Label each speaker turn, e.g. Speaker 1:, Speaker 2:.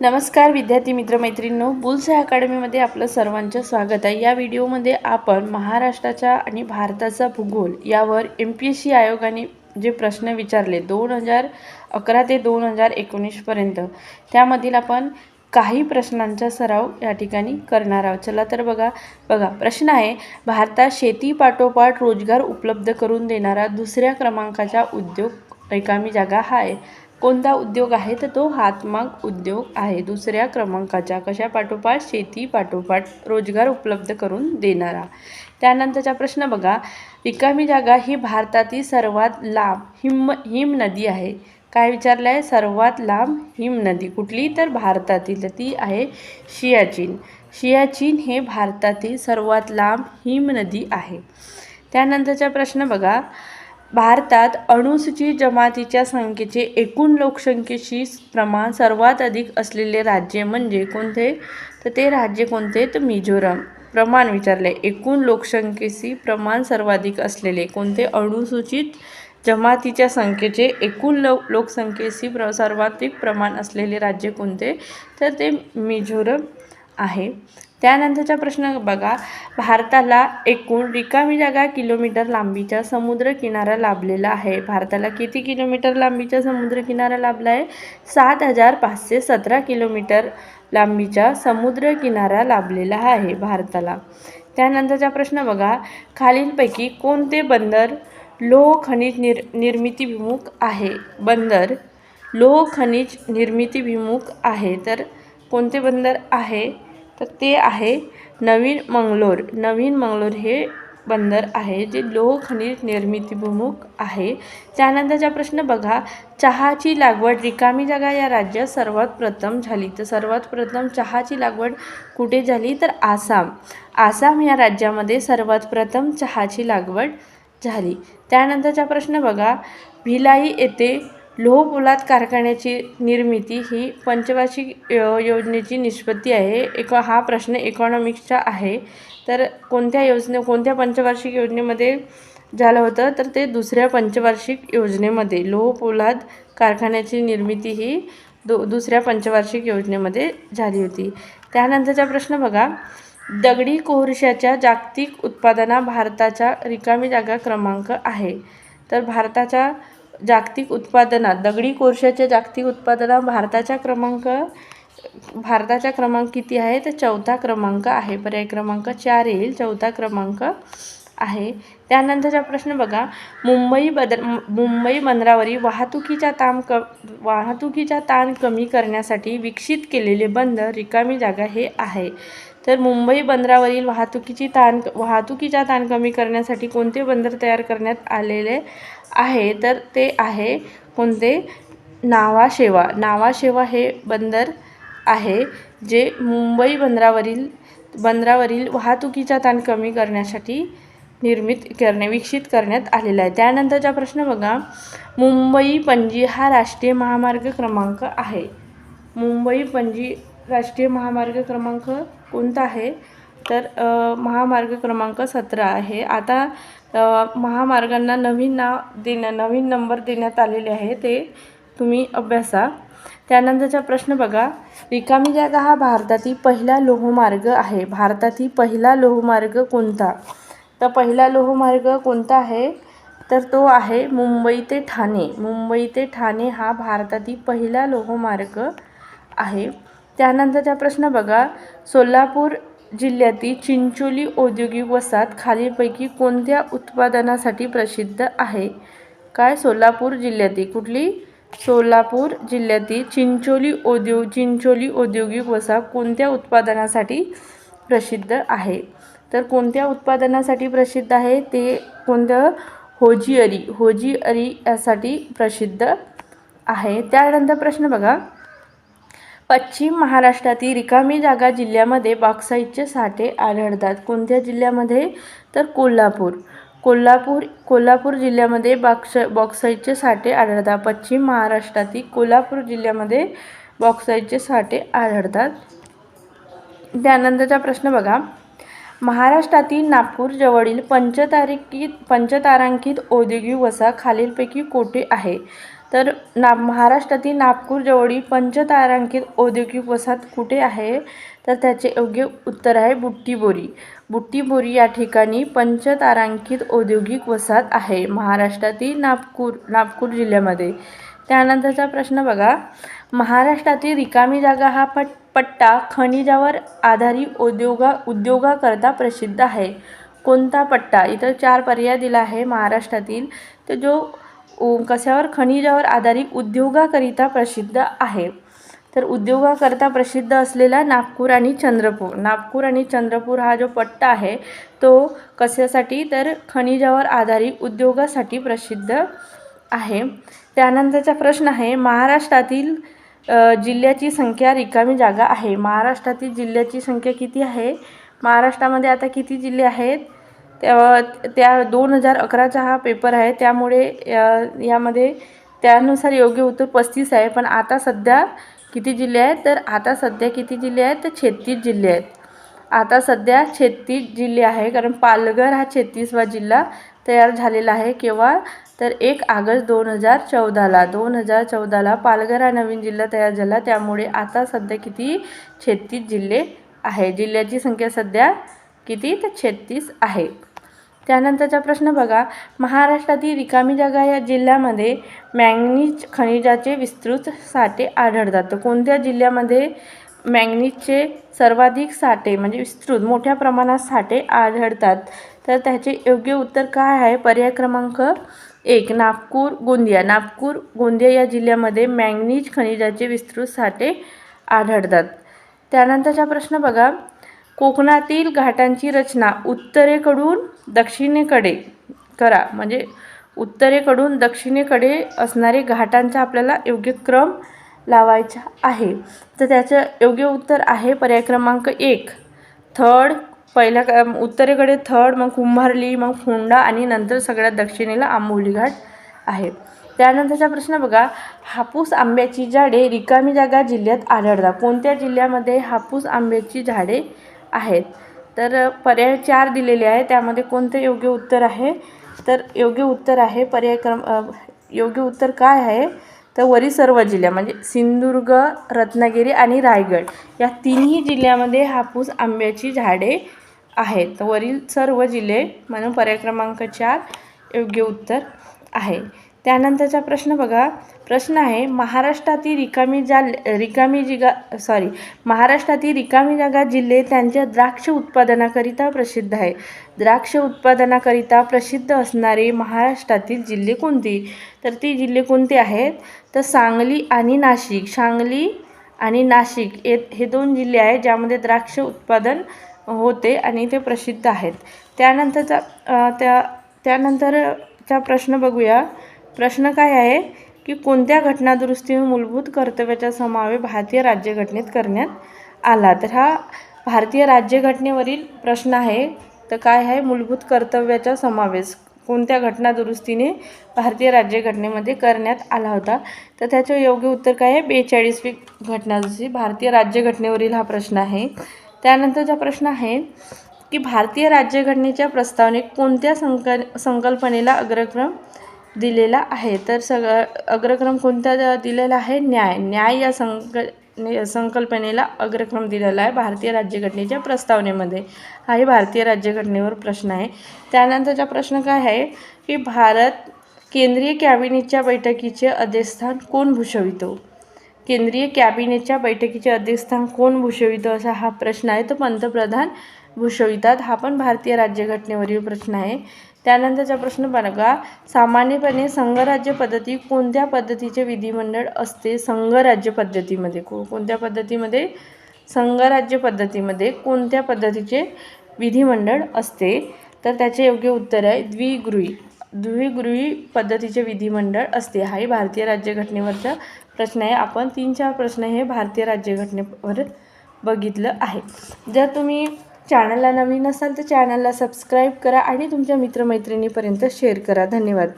Speaker 1: नमस्कार विद्यार्थी मित्रमैत्रिणींनो बुल्स अकॅडमीमध्ये आपलं सर्वांचं स्वागत आहे. या व्हिडिओमध्ये आपण महाराष्ट्राचा आणि भारताचा भूगोल यावर एम पी एस सी आयोगाने जे प्रश्न विचारले दोन हजार अकरा ते दोन हजार एकोणीसपर्यंत त्यामधील आपण काही प्रश्नांचा सराव या ठिकाणी करणार आहोत. चला तर बघा बघा प्रश्न आहे भारतात शेतीपाठोपाठ रोजगार उपलब्ध करून देणारा दुसऱ्या क्रमांकाचा उद्योग रिकामी जागा हा आहे कोणता उद्योग आहे तर तो हातमाग उद्योग आहे. दुसऱ्या क्रमांकाच्या कशा पाठोपाठ शेती पाठोपाठ रोजगार उपलब्ध करून देणारा. त्यानंतरचा प्रश्न बघा. रिकामी जागा ही भारतातील सर्वात लांब हिम हिम नदी आहे. काय विचारलं आहे सर्वात लांब हिम नदी. कुठली? तर भारतातील तर ती आहे शियाचीन. शियाचीन हे भारतातील सर्वात लांब हिम नदी आहे. त्यानंतरचा प्रश्न बघा. भारतात अनुसूचित जमातीच्या संख्येचे एकूण लोकसंख्येशी प्रमाण सर्वात अधिक असलेले राज्य म्हणजे कोणते? तर ते राज्य कोणते? तर मिझोराम. प्रमाण विचारले. एकूण लोकसंख्येशी प्रमाण सर्वाधिक असलेले कोणते? अनुसूचित जमातीच्या संख्येचे एकूण लो लोकसंख्येशी प्र सर्वाधिक प्रमाण असलेले राज्य कोणते? तर ते मिझोरम आहे. त्यानंतरचा प्रश्न बघा. भारताला एकूण रिकामी जागा किलोमीटर लांबीचा समुद्र किनारा लाभलेला आहे. भारताला किती किलोमीटर लांबीचा समुद्र किनारा लाभला आहे? सात हजार पाचशे सतरा किलोमीटर लांबीचा समुद्र किनारा लाभलेला आहे भारताला. त्यानंतरचा प्रश्न बघा. खालीलपैकी कोणते बंदर लोह खनिज निर निर्मितीभिमुख आहे? बंदर लोह खनिज निर्मितीभिमुख आहे. तर कोणते बंदर आहे? तर ते आहे नवीन मंगलोर. नवीन मंगलोर हे बंदर आहे जे लोह खनिज निर्मितीभिमुख आहे. त्यानंतरचा प्रश्न बघा. चहाची लागवड रिकामी जागा या राज्यात सर्वात प्रथम झाली. तर सर्वात प्रथम चहाची लागवड कुठे झाली? तर आसाम. आसाम या राज्यामध्ये सर्वात प्रथम चहाची लागवड झाली. त्यानंतरचा प्रश्न बघा. भिलाई येथे लोहपोलाद कारखान्याची निर्मिती ही पंचवार्षिक योजनेची निष्पत्ती आहे. एक हा प्रश्न इकॉनॉमिक्सचा आहे. तर कोणत्या योजने कोणत्या पंचवार्षिक योजनेमध्ये झालं होतं? तर ते दुसऱ्या पंचवार्षिक योजनेमध्ये. लोहपोलाद कारखान्याची निर्मिती ही दु दुसऱ्या पंचवार्षिक योजनेमध्ये झाली होती. त्यानंतरचा प्रश्न बघा. दगडी कोळशाच्या जागतिक उत्पादना भारताचा रिकामी जागा क्रमांक आहे. तर भारताच्या जागतिक उत्पादनात दगडी कोळशाच्या जागतिक उत्पादनात भारताचा क्रमांक भारताचा क्रमांक किती आहे? तर चौथा क्रमांक आहे. पर्याय क्रमांक चार येईल. चौथा क्रमांक आहे. त्यानंतरचा प्रश्न बघा. मुंबई बदर मुंबई बंदरावरील वाहतुकीचा ताण क वाहतुकीचा ताण कमी करण्यासाठी विकसित केलेले बंदर रिकामी जागा हे आहे. तर मुंबई बंदरावरील वाहतुकीची ताण वाहतुकीचा ताण कमी करण्यासाठी कोणते बंदर तयार करण्यात आलेले आहे तर ते आहे कोणते? नावाशेवा. नावाशेवा हे बंदर आहे जे मुंबई बंदरावरील बंदरावरील वाहतुकीचा ताण कमी करण्यासाठी निर्मित करणे विकसित करण्यात आलेला आहे. त्यानंतरचा प्रश्न बघा. मुंबई पणजी हा राष्ट्रीय महामार्ग क्रमांक आहे. मुंबई पणजी राष्ट्रीय महामार्ग क्रमांक कोणता आहे? तर महामार्ग क्रमांक सतरा आहे. आता महामार्गांना नवीन नाव देण्या नवीन नंबर देण्यात आलेले आहे ते तुम्ही अभ्यासा. त्यानंतरचा प्रश्न बघा. रिकामी जागा हा भारतातील पहिला लोहमार्ग आहे. भारतातील पहिला लोहमार्ग कोणता? तर पहिला लोहमार्ग कोणता आहे? तर तो आहे मुंबई ते ठाणे. मुंबई ते ठाणे हा भारतातील पहिला लोहमार्ग आहे. त्यानंतरचा प्रश्न बघा. सोलापूर जिल्ह्यातील चिंचोली औद्योगिक वसाहत खालीलपैकी कोणत्या उत्पादनासाठी प्रसिद्ध आहे? काय सोलापूर जिल्ह्यातील कुठली? सोलापूर जिल्ह्यातील चिंचोली औद्योग चिंचोली औद्योगिक वसाहत कोणत्या उत्पादनासाठी प्रसिद्ध आहे? तर कोणत्या उत्पादनासाठी प्रसिद्ध आहे? ते कोणतं? होजिअरी. होजिअरी यासाठी प्रसिद्ध आहे. त्यानंतर प्रश्न बघा. पश्चिम महाराष्ट्रातील रिकामी जागा जिल्ह्यामध्ये बॉक्साईटचे साठे आढळतात. कोणत्या जिल्ह्यामध्ये? तर कोल्हापूर. कोल्हापूर कोल्हापूर जिल्ह्यामध्ये बॉक्स बॉक्साईटचे साठे आढळतात. पश्चिम महाराष्ट्रातील कोल्हापूर जिल्ह्यामध्ये बॉक्साईटचे साठे आढळतात. त्यानंतरचा प्रश्न बघा. महाराष्ट्रातील नागपूर जवळील पंचतारांकित पंचतारांकित औद्योगिक वसा खालीलपैकी कोठे आहे? तर ना महाराष्ट्रातील नागपूरजवळील पंचतारांकित औद्योगिक वसाहत कुठे आहे? तर त्याचे योग्य उत्तर आहे बुट्टीबोरी. बुट्टीबोरी या ठिकाणी पंचतारांकित औद्योगिक वसाहत आहे महाराष्ट्रातील नागपूर नागपूर जिल्ह्यामध्ये. त्यानंतरचा प्रश्न बघा. महाराष्ट्रातील रिकामी जागा हा पट पट्टा खनिजावर आधारित उद्योगा उद्योगाकरता प्रसिद्ध आहे. कोणता पट्टा? इथं चार पर्याय दिला आहे महाराष्ट्रातील. तर जो कशावर? खनिजावर आधारित उद्योगाकरिता प्रसिद्ध आहे. तर उद्योगाकरता प्रसिद्ध असलेला नागपूर आणि चंद्रपूर. नागपूर आणि चंद्रपूर हा जो पट्टा आहे तो कशासाठी? तर खनिजावर आधारित उद्योगासाठी प्रसिद्ध आहे. त्यानंतरचा प्रश्न आहे महाराष्ट्रातील जिल्ह्याची संख्या रिकामी जागा आहे. महाराष्ट्रातील जिल्ह्याची संख्या किती आहे? महाराष्ट्रामध्ये आता किती जिल्हे आहेत? त्या त्या दोन हजार अकराचा हा पेपर आहे. त्यामुळे या- यामध्ये त्यानुसार योग्य उत्तर पस्तीस आहे. पण आता सध्या किती जिल्हे आहेत? तर आता सध्या किती जिल्हे आहेत? तर छत्तीस जिल्हे आहेत. आता सध्या छत्तीस जिल्हे आहे. कारण पालघर हा छत्तीसवा जिल्हा तयार झालेला आहे केव्हा? तर एक ऑगस्ट दोन हजार चौदाला. दोन हजार चौदाला पालघर हा नवीन जिल्हा तयार झाला. त्यामुळे आता सध्या किती? छत्तीस जिल्हे आहे. जिल्ह्याची संख्या सध्या किती? तर छत्तीस आहे. त्यानंतरचा प्रश्न बघा. महाराष्ट्रातील रिकामी जागा या जिल्ह्यामध्ये मॅंगनीज खनिजाचे विस्तृत साठे आढळतात. तर कोणत्या जिल्ह्यामध्ये मॅंगनीजचे सर्वाधिक साठे म्हणजे विस्तृत मोठ्या प्रमाणात साठे आढळतात? तर त्याचे योग्य उत्तर काय आहे? पर्याय क्रमांक एक नागपूर गोंदिया. नागपूर गोंदिया या जिल्ह्यामध्ये मॅंगनीज खनिजाचे विस्तृत साठे आढळतात. त्यानंतरचा प्रश्न बघा. कोकणातील घाटांची रचना उत्तरेकडून दक्षिणेकडे करा. म्हणजे उत्तरेकडून दक्षिणेकडे असणारे घाटांचा आपल्याला योग्य क्रम लावायचा आहे. तर त्याचं योग्य उत्तर आहे पर्याय क्रमांक एक. थर्ड पहिल्या क- उत्तरेकडे थर्ड मग कुंभारली मग फोंडा आणि नंतर सगळ्यात दक्षिणेला आंबोली घाट आहे. त्यानंतरचा प्रश्न बघा. हापूस आंब्याची झाडे रिकामी जागा जिल्ह्यात आढळतात. कोणत्या जिल्ह्यामध्ये हापूस आंब्याची झाडे आहेत. तर पर्याय चार दिलेले आहे त्यामध्ये कोणते योग्य उत्तर आहे? तर योग्य उत्तर आहे पर्याय क्रम योग्य उत्तर काय आहे? तर वरील सर्व जिल्ह्या म्हणजे सिंधुदुर्ग रत्नागिरी आणि रायगड या तिन्ही जिल्ह्यामध्ये हापूस आंब्याची झाडे आहेत. तर वरील सर्व जिल्हे म्हणून पर्याय क्रमांक चार योग्य उत्तर आहे. त्यानंतरचा प्रश्न बघा. प्रश्न आहे महाराष्ट्रातील रिकामी जाल रिकामी जिगा सॉरी महाराष्ट्रातील रिकामी जागा जिल्हे त्यांच्या द्राक्ष उत्पादनाकरिता प्रसिद्ध आहे. द्राक्ष उत्पादनाकरिता प्रसिद्ध असणारे महाराष्ट्रातील जिल्हे कोणती? तर ती जिल्हे कोणते आहेत? तर सांगली आणि नाशिक. सांगली आणि नाशिक हे हे दोन जिल्हे आहेत ज्यामध्ये द्राक्ष उत्पादन होते आणि ते प्रसिद्ध आहेत. त्यानंतरचा त्या त्यानंतरचा प्रश्न बघूया. प्रश्न काय आहे की कोणत्या घटनादुरुस्तीने मूलभूत कर्तव्याचा समावेश भारतीय राज्यघटनेत करण्यात आला? तर हा भारतीय राज्यघटनेवरील प्रश्न आहे. तर काय आहे? मूलभूत कर्तव्याचा समावेश कोणत्या घटनादुरुस्तीने भारतीय राज्यघटनेमध्ये करण्यात आला होता? तर त्याचं योग्य उत्तर काय आहे? बेचाळीसवी घटनादुरुस्ती भारतीय राज्यघटनेवरील हा प्रश्न आहे. त्यानंतरचा प्रश्न आहे की भारतीय राज्यघटनेच्या प्रस्तावनेत कोणत्या संक संकल्पनेला अग्रक्रम दिलेला आहे. तर सगळं अग्रक्रम कोणत्या द- दिलेला आहे? न्याय. न्याय या संक संकल्पनेला अग्रक्रम दिलेला आहे भारतीय राज्यघटनेच्या प्रस्तावनेमध्ये. हाही भारतीय राज्यघटनेवर प्रश्न आहे. त्यानंतरचा प्रश्न काय आहे? की भारत केंद्रीय कॅबिनेटच्या बैठकीचे अध्यक्षस्थान कोण भूषवितो? केंद्रीय कॅबिनेटच्या बैठकीचे अध्यक्षस्थान कोण भूषवितो? असा हा प्रश्न आहे. तो पंतप्रधान भूषवितात. हा पण भारतीय राज्यघटनेवरील प्रश्न आहे. त्यानंतरचा प्रश्न बघा सामान्यपणे संघराज्य पद्धती कोणत्या पद्धतीचे विधिमंडळ असते? संघराज्य पद्धतीमध्ये को कोणत्या पद्धतीमध्ये? संघराज्य पद्धतीमध्ये कोणत्या पद्धतीचे विधिमंडळ असते? तर त्याचे योग्य उत्तर आहे द्विगृही द्विगृही पद्धतीचे विधिमंडळ असते. हाही भारतीय राज्यघटनेवरचा प्रश्न आहे. आपण तीन चार प्रश्न हे भारतीय राज्यघटनेवर बघितलं आहे. जर तुम्ही चॅनलला नवीन असाल तर चॅनलला सबस्क्राईब करा आणि तुमच्या मित्रमैत्रिणीपर्यंत शेअर करा. धन्यवाद.